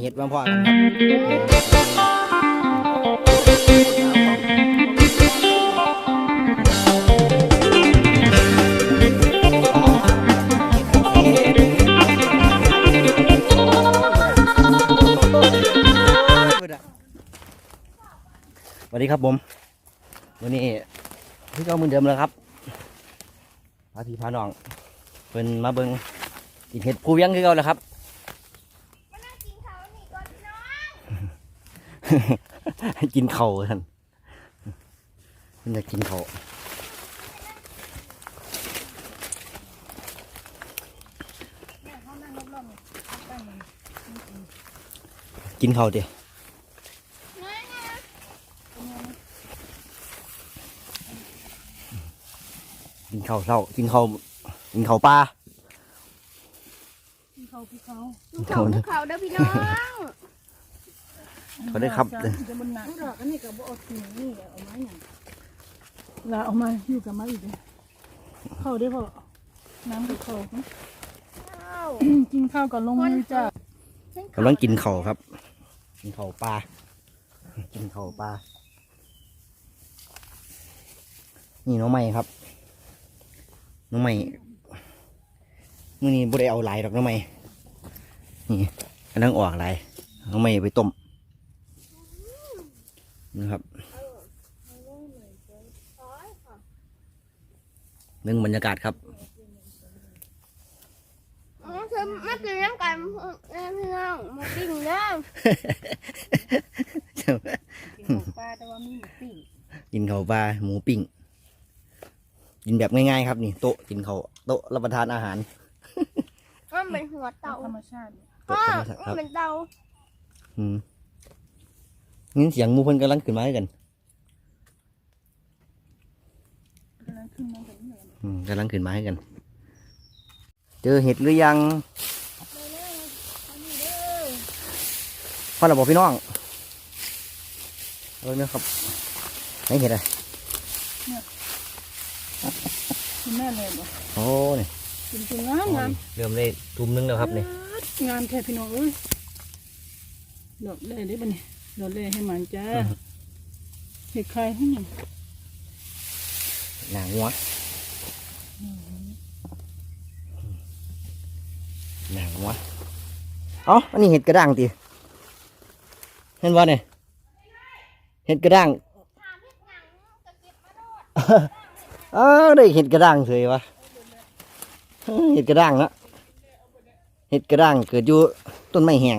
เห็ดมาพอกันครับสวัสดีครับผมวันนี้พี่ก็เหมือนเดิมแล้วครับพาพี่พาน้องเป็นมาเบิงกินเห็ดผู้ยังคือเก่าแล้วครับ กินเข่าท่านมันจะกินเข่ากินเข่าดิกินเข่าเศร้ากินเข่ากินเข่าปลาพี่เขาพี่เขาเขาเขาเด้อพี่น้อง ขาได้ครับจะบนหนักดอกอันนี้กับบ่เอาถุงนี่เอาไม้หยังลาเอามาอยู่กับมาอีกเลยเข้าได้พอน้ำกับเขากินข้าวก่อนลงมือจ้ากำลังกินเข่าวครับ กินเข่าวปลา กินเข่าวปลา นี่น้องใหม่ครับ น้องใหม่มื่อนี้บ่ได้เอาหลายดอกน้องใหม่นี่กำลังออกหลายน้องใหม่เอาไปต้ม นะครับเรื่องบรรยากาศครับมาคือมากินน้ำกันเด้อพี่น้องมาปิ้งเด้อกินของป้าแต่ว่ามีหมูปิ้งกินข้าวปลาหมูปิ้งกินแบบง่ายๆครับนี่โต๊ะกินข้าวโต๊ะรับประทานอาหารมันเป็นหัวเต่าธรรมชาติโต๊ะพ่อธรรมชาติคมัรับนเป็นเต่าอืม นี่เสียงหมูเพิ่นกำลังขึ้นมาให้กันกำลังขึ้นมากันเหมือนอืมกำลังขึ้นมาให้กัน เจอเห็ดหรือยังพ่อเราบอกพี่น้องเออเนี่ยครับไหนเห็ดอะคุณแม่เลยบ่โอ้นี่กินจริงงามงามเริ่มได้ทุ่มนึงแล้วครับนี่งามแท้พี่น้องเอ้ยดอกเล่ได้บ่เนี่ย ดอกเล่ให้มันจ้าเห็ดใครให้หยังหนังหัวหนังหัวเอ้าอันนี้เห็ดกระด้างตีเห็นบ่เนี่ยเห็ดกระด้างเออได้เห็ดกระด้างเลยวะเอ้อเห็ดกระด้างนะเห็ดกระด้างเกิดอยู่ต้นไม้แห้ง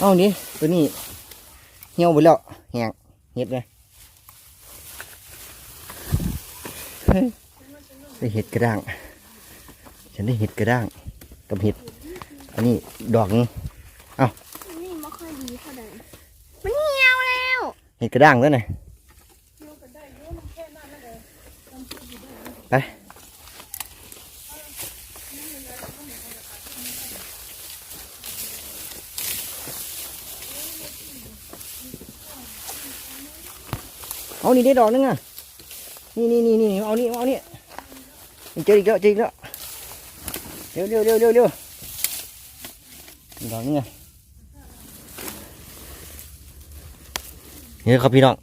เอานี่ตัวนี้เหี่ยวไปแล้วแห้งเห็ดเลยเฮ้ยได้เห็ดกระด้าง ฉันได้เห็ดกระด้างกับเห็ด อันนี้ดอกนึงนี่ไม่ค่อยดีเท่าไหร่มันเหี่ยวแล้วเห็ดกระด้างแล้วไงไป เอานี่ได้ดอกนึงอะ นี่นี่นี่นี่เอานี่เอานี่นี่เจออีกแล้วเจออีกแล้วเร็วเร็วเร็วเร็วเร็วดอกนึงอะนี่ครับพี่น้อง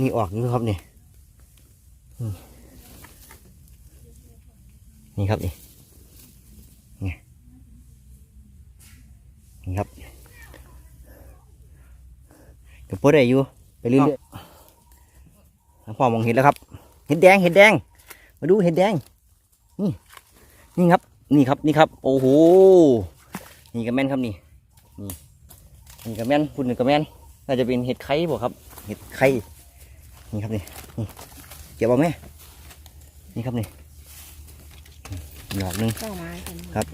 นี่ออกนี่ครับนี่ นี่ครับนี่นี่นี่ครับเดี๋ยวพอได้อยู่ ไปเรื่อยๆพ่อมองเห็นแล้วครับ เห็ดแดง เห็ดแดง มาดูเห็ดแดง นี่ นี่ครับ นี่ครับ นี่ครับ โอ้โห นี่กระแม่นครับนี่ นี่นี่กระแม่นคุณนี่กระแม่น น่าจะเป็นเห็ดไข่บ่ครับ เห็ดไข่ นี่ครับนี่นี่เก็บเอาไหมนี่ครับนี่ดอกหนึ่งเข้ามากันครับ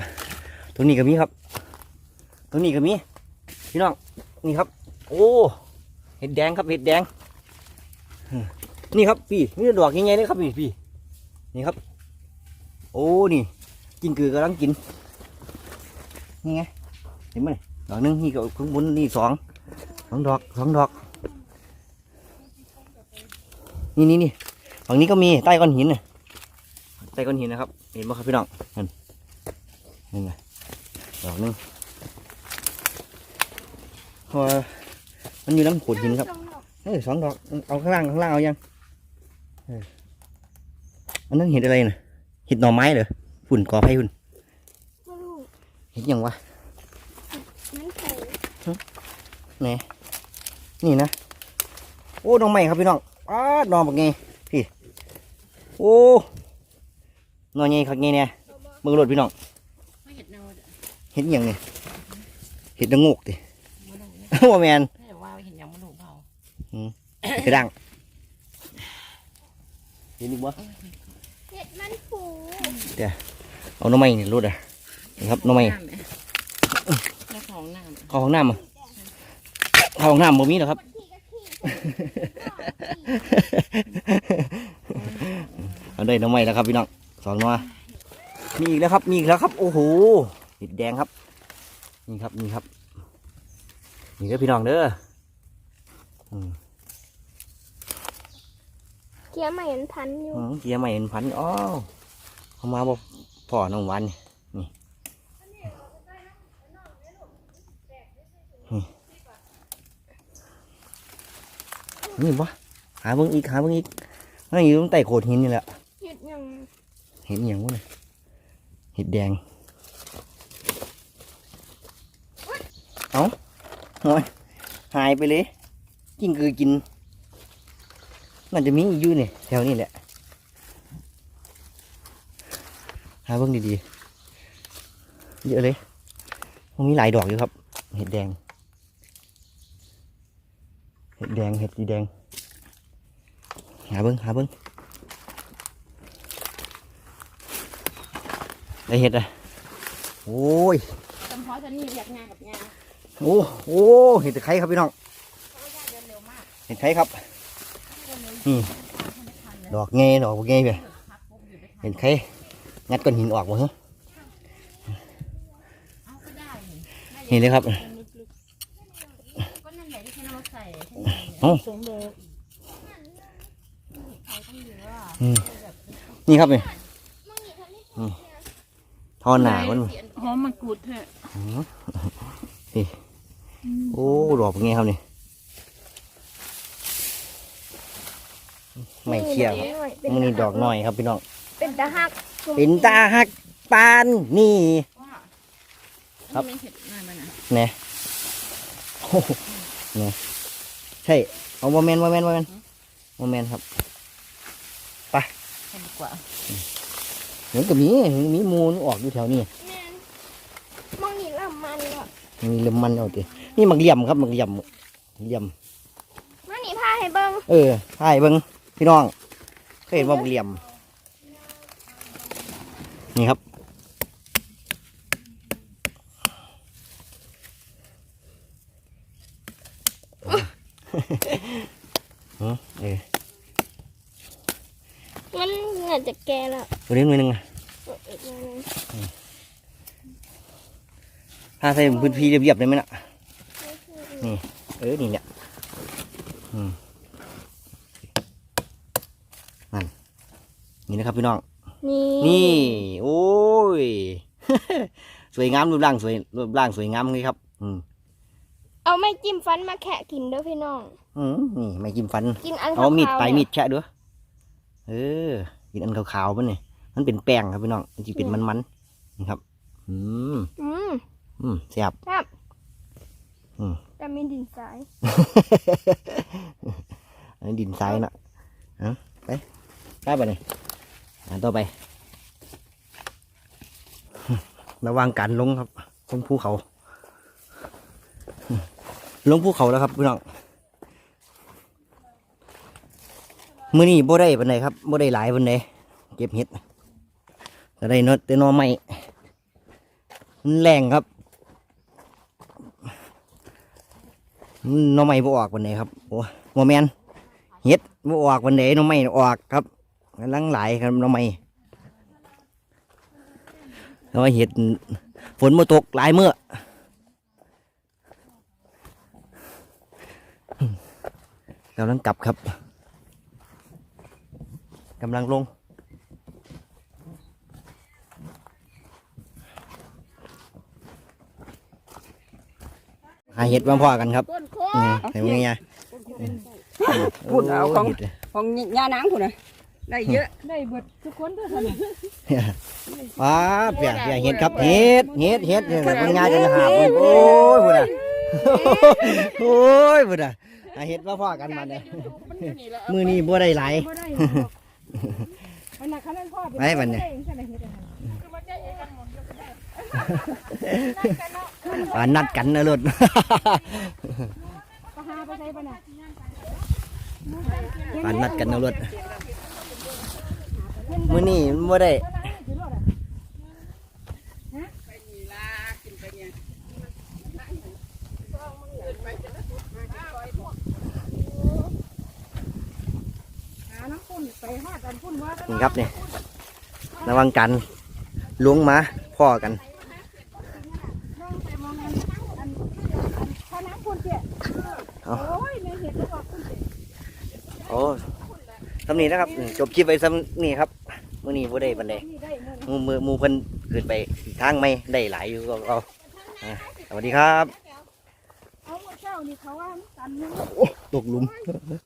ตรงนี้ก็มีครับ ตรงนี้ก็มี พี่น้อง นี่ครับ โอ้ เห็ดแดงครับเห็ดแดง นี่ครับพี่นี่ดอกยังไงเลยครับพี่พี่นี่ครับ โอ้นี่กินคือกำลังกินนี่ไงเห็นไหมดอกนึงนี่ก็ข้างบนนี่สองสองดอกสองดอก นี่นี่นี่ฝั่งนี้ก็มีใต้ก้อนหินน่ะใต้ก้อนหินนะครับ เห็นไหมครับพี่น้องนั่นนี่ไงดอกนึงพราะว่า มันอยู่น้ำโขดหินครับสองดอกเออสองดอกเอาข้างล่างข้างล่างเอายังเอออันนั้นเห็ดอะไรน่ะเห็ดหน่อไม้เหรอฝุ่นกอไผ่ฝุ่นไม่รู้เห็ดหยังวะมันแข็งไหนนี่นะโอ้หน่อไม้ครับพี่น้องอ้าดหน่อบักไงพี่โอ้หน่อไงคักไงเนี่ยเบิ่งรถพี่น้องไม่เห็นเนาเด้อเห็ดหยังเนี่ยเห็ดละโงกดิมะนูว่าแมนไม่ได้ว่าเห็นยังมะนูเปล่า เห็ดดังเห็นอีกบ่เห็ดมันฟูเอาหน่อไม้นี่รถอะนี่ครับหน่อไม้น้ำไหมแล้วของน้ำเข้าห้องน้ำอะเข้าห้องน้ำบ่มีหรอกครับที่ก็ที่เอาได้หน้ำไม้แล้วครับพี่น้องสองหนัวมีอีกแล้วครับ มีอีกแล้วครับ โอ้โหติดแดงครับนี่ครับนี่ครับนี่ก็พี่น้องเด้ออืมเกียร์ใหม่มันพันอยู่อืมเกียร์ใหม่เป็นพันอ้าวเขามาบอกพ่อน้องวันนี่นี่นี่บ่หาเบิ่งอีกหาเบิ่งอีกนั่นอยู่ตรงใต้โขดหินนี่แหละเห็ดยังเห็นอหย่างวะเนี่ยเห็ดแดงเอาโอ้ยหายไปเลยกินคือกิน มันจะมีอีกอยู่เนี่ยแถวนี้แหละ หาเบิ่งดีๆ เยอะเลยมันมีหลายดอกอยู่ครับ เห็ดแดง เห็ดแดง เห็ดสีแดง หาเบิ่งหาเบิ่งได้เห็ดอะ โอ้ยจำเพาะจะนี่เรียกงานกับงานโอ้โอ้เห็ดตะไคร้ครับพี่น้องเดินเร็วมากเห็ดไคร้ครับ นี่ดอกเงยดอกบ่เงยไปเห็ดไคร้งัดก้อนหินออกวะฮะเอาก็ได้นี่เห็นเลยครับก็นั่นแหละที่ฉันเอามาใส่ใช่ไหมเอ้าสองดอกเขาต้องเยอะอะอืมนี่ครับนี่มึงนี่ทำนี่ทอหนามันหอมมะกรูดแท้อืมนี่โอ้ดอกบ่เงยครับนี่ ไม่เชี่ยครับมันนี่ดอกน้อยครับพี่น้องเป็นตะหักเป็นตาหักปานนี่ว่าครับนี่มันเห็ดหน้ามันนะเนี่ยโอ้โหเนี่ยใช่เอาโมเมนต์โมเมนต์โมเมนต์โมเมนต์ครับให้ดีกว่าเหมือนกับมีมีมูลออกอยู่แถวนี้แม่นมองนี่ลำมันก่อนมีเลมมันเอาตินี่มักเหลี่ยมครับมักเหลี่ยมเหลี่ยมมานี่พาให้เบิ้งเออใช่เบิ้ง พี่น้องเคยเห็นว่ามักเหลี่ยม นี่ครับ เออเออมันน่าจะแก่แล้วตัวนี้มือหนึงอะอีกหน่อยหนึงถ้าใส่พื้นที่เรียบๆได้ไหมน่ะเออ นี่เนี่ยอืมนั่น นี่นะครับพี่น้อง นี่นี่ โอ้ย สวยงามรูปร่างสวยรูปร่างสวยงามเลยครับ อืมเอาไม่จิ้มฟันมาแคะกินเด้อพี่น้อง อืมนี่ไม่จิ้มฟัน กินอันเอามีดขวๆปลายเนี่ยมีดแฉะด้วยเออกินอันขาวๆมันนี่มันเป็นแป้งครับพี่น้องมันจะเป็นมันๆนี่ครับ อืมอืมอืมแซ่บ ครับอืม แต่มีดินทรายอันนี้ดินทรายนะเอาไปได้ปะเนี่ย อ่านต่อไป ระวังการลงครับลงภูเขา ลงภูเขาแล้วครับพี่น้องมือนี้บ่ได้ปานใดครับบ่ได้หลายปานใดเก็บเห็ดแต่ได้เนอแต่หนอไม่แรงครับนอไม่บ่ออกปานใดครับโอ้โมแมนเห็ดบ่ออกปานใดหนอไม่ออกครับ ลังไหลายครับน้องไม่เราเห็ดฝนมาตกหลายเมื่อเราลังกลับครับกำลังลงหาเห็ดมาพ่อกันครับเห็นไหมเนี่ยพูดเอาของของยาน้งคุณนะ ได้เยอะได้เบิดทุกคนเด้วยท่านว้าเปียเปียเห็ดครับเห็ดเห็ดเห็ดเห็ดมันง่ายจังหาบโอ้ยพุ่นอะโอ้ยพุ่นอะหาเห็ดมาพ่อกันมาเนี่ยมือนี้บ่ได้หลายบ่ได้หรอกมันน่ะคันนั้นพ่อไปบัดเนี่ยเองใช่ไหมเฮ็ดอันนั้นอ่านัดกันนะรถก็หาไปใส่ปะน่ะอ่านัดกันนะรถ มือนี้มันบ่ได้สิรอดอะหาน้ำปุ่นไปฮอดอันปุ่นว่ากันนี่ครับเนี่ยระวังกันล้วงหมาพ่อกันน้องไปมองอันอันอันพอน้ำปุ่นเจี๊ยเอาโอ้ยในเห็ดแล้วก็ปุ่นเจี๊ยโอ้ทำนี้นะครับอืมจบคลิปไปซ้ำนี่ครับ มือนี้บ่ได้บันไดนี่ได้หมดหมูมือหมูเพิ่นขึ้นไปอีกทางไม่ได้หลายอยู่ก็เอาอะสวัสดีครับ เอาหมดเจ้านี่เขาว่าตันนึง ตกหลุม